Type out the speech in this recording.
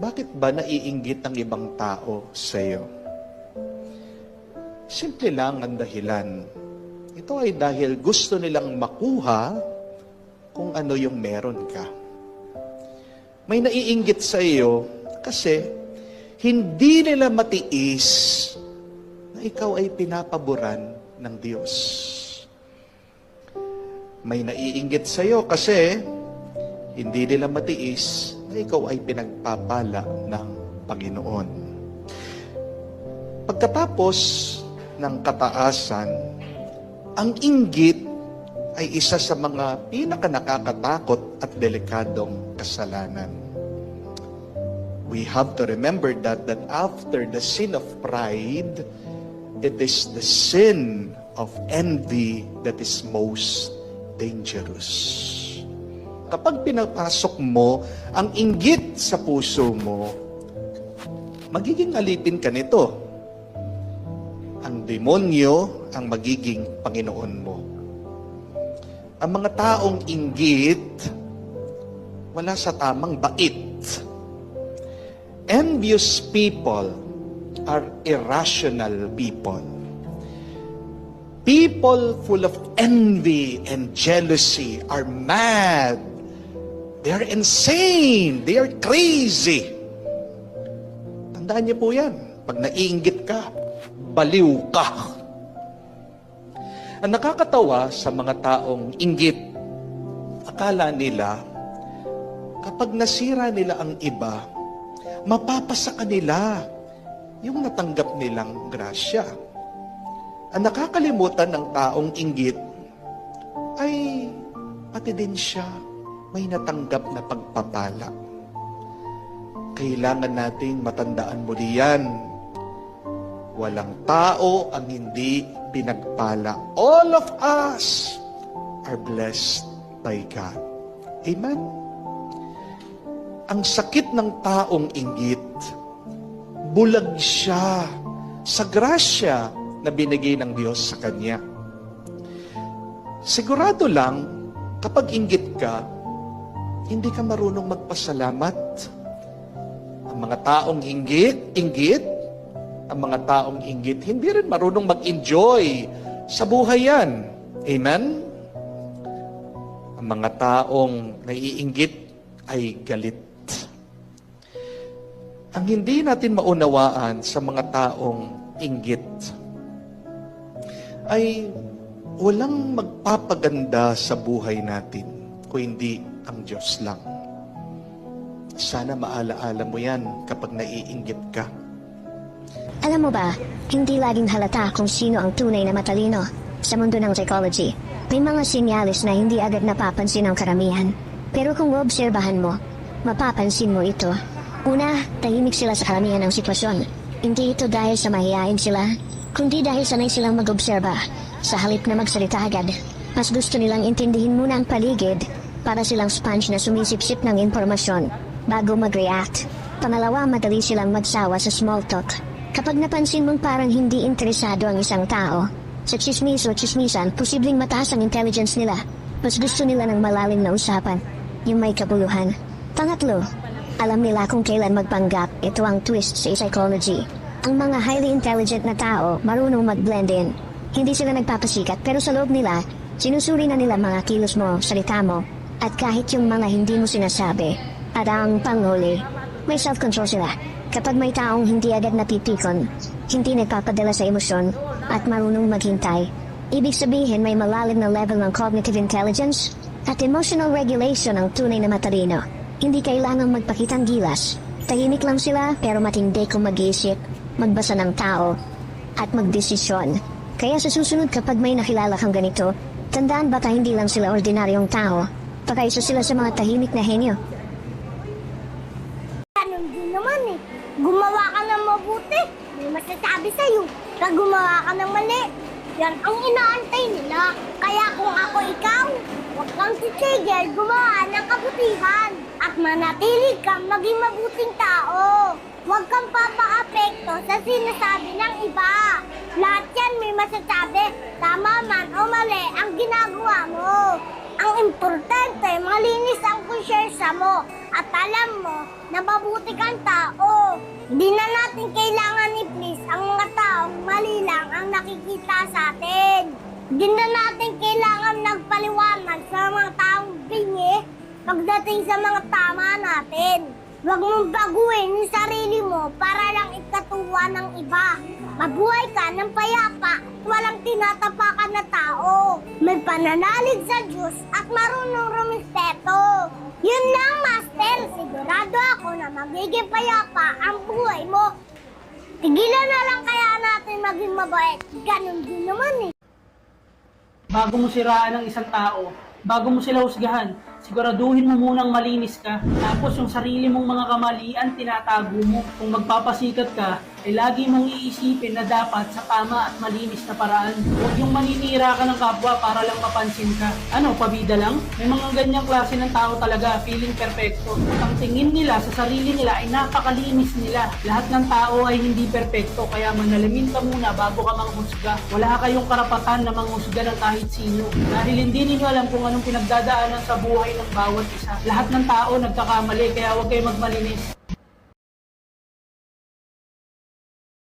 bakit ba naiinggit ang ibang tao sa iyo? Simple lang ang dahilan. Ito ay dahil gusto nilang makuha kung ano yung meron ka. May naiinggit sa iyo kasi hindi nila matiis na ikaw ay pinapaboran ng Diyos. May naiinggit sa iyo kasi hindi nila matiis na ikaw ay pinagpapala ng Panginoon. Pagkatapos ng kataasan, ang inggit ay isa sa mga pinakanakakatakot at delikadong kasalanan. We have to remember that that after the sin of pride, it is the sin of envy that is most dangerous. Kapag pinapasok mo ang inggit sa puso mo, magiging alipin ka nito. Ang demonyo ang magiging Panginoon mo. Ang mga taong inggit, wala sa tamang bait. Envious people are irrational people. People full of envy and jealousy are mad. They are insane. They are crazy. Tandaan niyo po yan. Pag naiinggit ka, baliw ka. Ang nakakatawa sa mga taong inggit, akala nila, kapag nasira nila ang iba, mapapasa kanila yung natanggap nilang grasya. Ang nakakalimutan ng taong inggit ay pati din siya may natanggap na pagpapala. Kailangan nating matandaan muli yan. Walang tao ang hindi pinagpala. All of us are blessed by God. Amen? Ang sakit ng taong inggit, bulag siya sa grasya na binigay ng Diyos sa kanya. Sigurado lang, kapag inggit ka, hindi ka marunong magpasalamat. Ang mga taong inggit, inggit, ang mga taong inggit, hindi rin marunong mag-enjoy sa buhay yan. Amen? Ang mga taong naiinggit ay galit. Ang hindi natin maunawaan sa mga taong inggit ay walang magpapaganda sa buhay natin kung hindi ang Diyos lang. Sana maalaala mo yan kapag naiinggit ka. Alam mo ba, hindi laging halata kung sino ang tunay na matalino sa mundo ng psychology. May mga sinyalis na hindi agad napapansin ng karamihan. Pero kung obserbahan mo, mapapansin mo ito. Una, tahimik sila sa karamihan ng sitwasyon. Hindi ito dahil sa mahihain sila, kundi dahil sanay silang mag-obserba. Sa halip na magsalita agad, mas gusto nilang intindihin muna ang paligid para silang sponge na sumisipsip ng impormasyon bago mag-react. Pangalawa, madali silang magsawa sa small talk. Kapag napansin mong parang hindi interesado ang isang tao, sa chismis o chismisan, posibleng mataas ang intelligence nila. Mas gusto nila ng malalim na usapan, yung may kabuluhan. Pangatlo, alam nila kung kailan magpanggap. Ito ang twist sa psychology. Ang mga highly intelligent na tao marunong mag-blend in. Hindi sila nagpapasikat pero sa loob nila, sinusuri na nila mga kilos mo, salita mo, at kahit yung mga hindi mo sinasabi. At ang panghuli, may self-control sila. Kapag may taong hindi agad napipikon, hindi nagpapadala sa emosyon, at marunong maghintay, ibig sabihin may malalim na level ng cognitive intelligence at emotional regulation ang tunay na matalino. Hindi kailangang magpakitang gilas. Tahimik lang sila pero matindi kung mag-iisip, magbasa ng tao, at magdesisyon. Kaya sa susunod kapag may nakilala kang ganito, tandaan baka hindi lang sila ordinaryong tao, baka isa sila sa mga tahimik na henyo. Ganun din naman eh. Gumawa ka ng mabuti, may masasabi sa'yo. Pag gumawa ka ng mali, yan ang inaantay nila. Kaya kung ako ikaw, huwag kang titigil gumawa ng kabutihan. At manatili kang maging mabuting tao. Huwag kang papaapekto sa sinasabi ng iba. Lahat yan may masasabi, tama man o mali ang ginagawa mo. Ang importante, ang konsensya mo at alam mo na mabuti kang tao. Hindi na natin kailangan i-please ang mga taong mali lang ang nakikita sa atin. Hindi na natin kailangan nagpaliwanag sa mga taong bingi pagdating sa mga tama natin. Huwag mong baguhin yung sarili mo para lang ikatuwa ng iba. Mabuhay ka ng payapa at walang tinatapakan na tao. May pananalig sa Diyos at marunong rumispeto. Yun lang, Master. Sigurado ako na magiging payapa ang buhay mo. Tigilan na lang kaya natin maging mabait. Ganon din naman eh. Bago mo siraan ng isang tao, bago mo sila husgahan, siguraduhin mo munang malinis ka. Tapos yung sarili mong mga kamalian, tinatago mo. Kung magpapasikat ka, ay lagi mong iisipin na dapat sa tama at malinis na paraan. Huwag yung maninira ka ng kapwa para lang mapansin ka. Ano, pabida lang? May mga ganyang klase ng tao talaga, feeling perfecto. Ang tingin nila sa sarili nila ay napakalinis nila. Lahat ng tao ay hindi perfecto, kaya manalamin ka muna bago ka manghusga. Wala kayong karapatan na manghusga ng kahit sino. Dahil hindi ninyo alam kung anong pinagdadaanan sa buhay ng bawat isa. Lahat ng tao nagkakamali, kaya huwag kayo magmalinis.